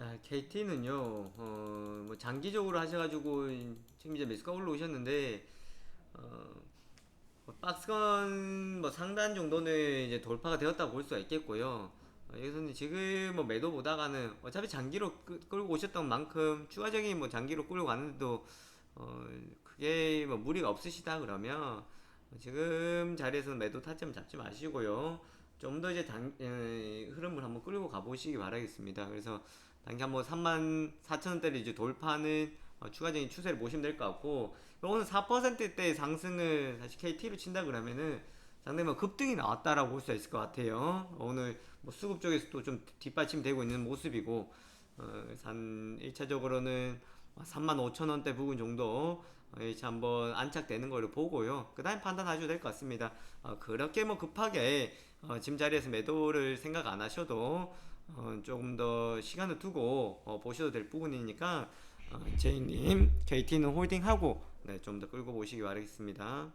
자, KT는요, 어, 뭐 장기적으로 하셔가지고 지금 이제 매수가 올라오셨는데, 어, 뭐 박스권 뭐 상단 정도는 이제 돌파가 되었다고 볼 수가 있겠고요. 어, 여기서는 지금 뭐 매도 보다가는 어차피 장기로 끌- 끌고 오셨던 만큼 추가적인 뭐 장기로 끌고 가는데도 어, 그게 뭐 무리가 없으시다 그러면 지금 자리에서는 매도 타점 잡지 마시고요. 좀 더 이제 단, 에, 흐름을 한번 끌고 가보시기 바라겠습니다. 그래서 단기 한번 3만 4천 원대를 이제 돌파하는 어, 추가적인 추세를 보시면 될 것 같고 오늘 4%대 상승을 사실 KT로 친다 그러면은 상당히 뭐 급등이 나왔다라고 볼 수 있을 것 같아요. 오늘 뭐 수급 쪽에서도 좀 뒷받침되고 있는 모습이고 어, 한 1차적으로는 3만 5천 원대 부분 정도 어, 1차 한번 안착되는 걸로 보고요. 그 다음에 판단하셔도 될 것 같습니다. 어, 그렇게 뭐 급하게 어, 지금 자리에서 매도를 생각 안 하셔도 어, 조금 더 시간을 두고 어, 보셔도 될 부분이니까 어, 제이님 KT는 홀딩하고 네, 좀 더 끌고 보시기 바라겠습니다.